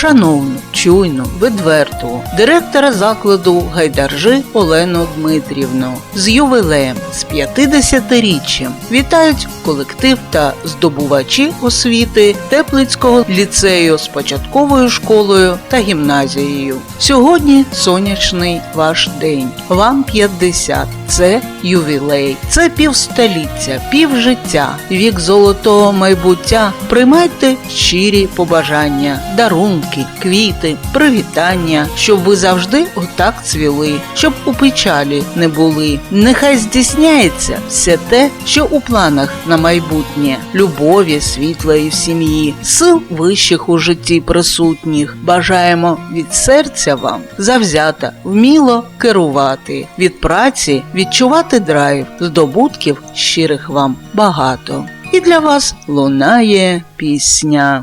шановну, чуйну, відверту директора закладу Гайдаржи Олену Дмитрівну з ювілеєм з 50-річчям вітають колектив та здобувачі освіти Теплицького ліцею з початковою школою та гімназією. Сьогодні сонячний ваш день. Вам 50. Це ювілей, це півстоліття, півжиття, вік золотого майбуття. Приймайте щирі побажання, дарунки, квіти, привітання, щоб ви завжди отак цвіли, щоб у печалі не були. Нехай здійсняється все те, що у планах на майбутнє, любові, світлої в сім'ї, сил вищих у житті присутніх. Бажаємо від серця вам завзято, вміло керувати, від праці відчувати драйв, здобутків щирих вам багато. І для вас лунає пісня.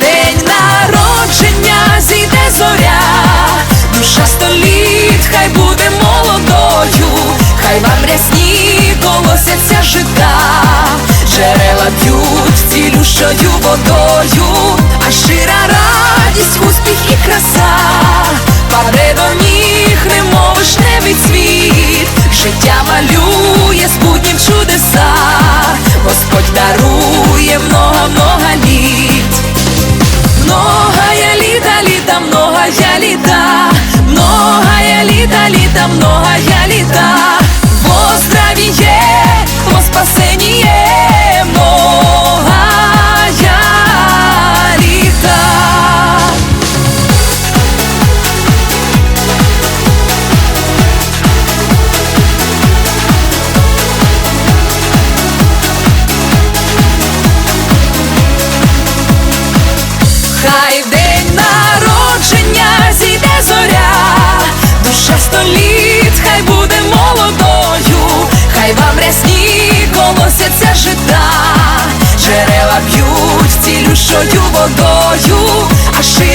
жита, джерела п'ють цілющою водою, а щира радість, успіх і краса, паде до ніг, немов вишневий цвіт, життя малює з буднім чудеса, Господь дарує много-много літ. Многая літа, літа, многая літа, многая літа, літа, многая літа, Хай в день народження зійде зоря, душа століт, хай буде молодою, хай вам рясні колосяться жита, джерела п'ють цілющою водою, а щира